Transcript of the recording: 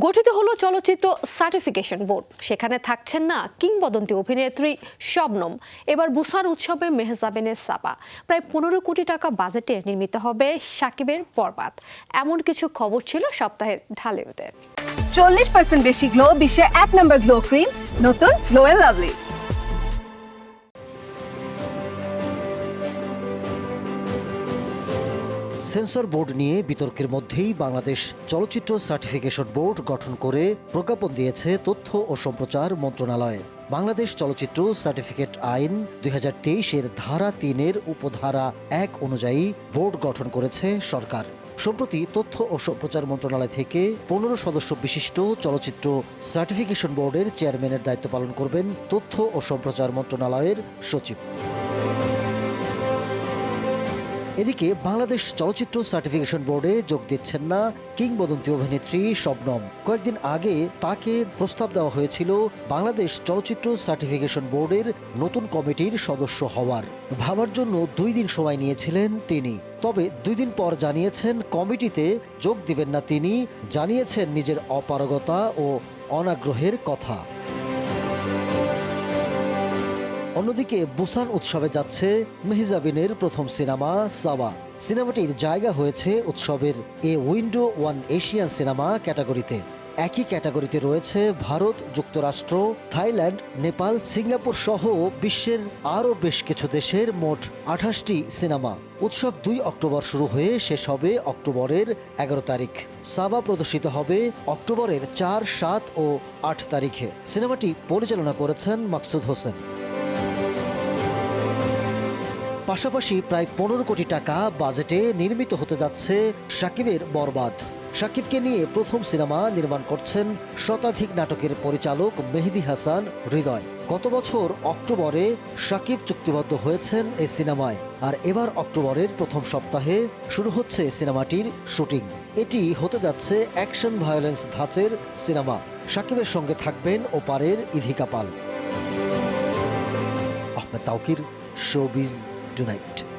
গঠিত হলো চলচ্চিত্র সার্টিফিকেশন বোর্ড সেখানে থাকছেন না কিংবদন্তি অভিনেত্রী শবনম। এবার বুসার উৎসবে মেহজাবিনের সাপা প্রায় পনেরো কোটি টাকা বাজেটে নির্মিত হবে সাকিবের বরবাদ। এমন কিছু খবর ছিল সপ্তাহের ঢালিউডে। চল্লিশ পার্সেন্ট বেশি গ্লো বিশ্বে এক নম্বর গ্লো ক্রিম নতুন গ্লো লাভলি সেন্সর বোর্ড নিয়ে বিতর্কের মধ্যেই বাংলাদেশ চলচ্চিত্র সার্টিফিকেশন বোর্ড গঠন করে প্রজ্ঞাপন দিয়েছে তথ্য ও সম্প্রচার মন্ত্রণালয়। বাংলাদেশ চলচ্চিত্র সার্টিফিকেট আইন দুই এর ধারা তিনের উপধারা এক অনুযায়ী বোর্ড গঠন করেছে সরকার। সম্প্রতি তথ্য ও সম্প্রচার মন্ত্রণালয় থেকে পনেরো সদস্য বিশিষ্ট চলচ্চিত্র সার্টিফিকেশন বোর্ডের চেয়ারম্যানের দায়িত্ব পালন করবেন তথ্য ও সম্প্রচার মন্ত্রণালয়ের সচিব। এদিকে বাংলাদেশ চলচ্চিত্র সার্টিফিকেশন বোর্ডে যোগ দিচ্ছেন না কিংবদন্তি অভিনেত্রী শবনম। কয়েকদিন আগে তাকে প্রস্তাব দেওয়া হয়েছিল বাংলাদেশ চলচ্চিত্র সার্টিফিকেশন বোর্ডের নতুন কমিটির সদস্য হওয়ার। ভাবার জন্য দুই দিন সময় নিয়েছিলেন তিনি। তবে দুই দিন পর জানিয়েছেন কমিটিতে যোগ দিবেন না তিনি, জানিয়েছেন নিজের অপারগতা ও অনাগ্রহের কথা। অন্যদিকে বুসান উৎসবে যাচ্ছে মেহজাবিনের প্রথম সিনেমা, সাওয়া। সিনেমাটির জায়গা হয়েছে উৎসবের a window on Asian cinema ক্যাটাগরিতে। একই ক্যাটাগরিতে রয়েছে ভারত, যুক্তরাষ্ট্র, থাইল্যান্ড, নেপাল, সিঙ্গাপুর সহ বিশ্বের আরও বেশ কিছু দেশের মোট আঠাশটি সিনেমা। উৎসব দুই অক্টোবর শুরু হয়ে শেষ হবে অক্টোবরের এগারো তারিখ। সাবা প্রদর্শিত হবে অক্টোবরের চার, সাত ও আট তারিখে। সিনেমাটি পরিচালনা করেছেন মাকসুদ হোসেন। পাশাপাশি প্রায় পনেরো কোটি টাকা বাজেটে নির্মিত হতে যাচ্ছে সাকিবের বরবাদ। সাকিবকে নিয়ে প্রথম সিনেমা নির্মাণ করছেন শতাধিক নাটকের পরিচালক মেহেদি হাসান হৃদয়। গত বছর অক্টোবরে সাকিব চুক্তিবদ্ধ হয়েছেন এই সিনেমায়, আর এবার অক্টোবরের প্রথম সপ্তাহে শুরু হচ্ছে সিনেমাটির শুটিং। এটি হতে যাচ্ছে অ্যাকশন ভায়োলেন্স ধাঁচের সিনেমা। সাকিবের সঙ্গে থাকবেন ওপারের ইধিকা পাল। Ahmed Taukir showbiz tonight.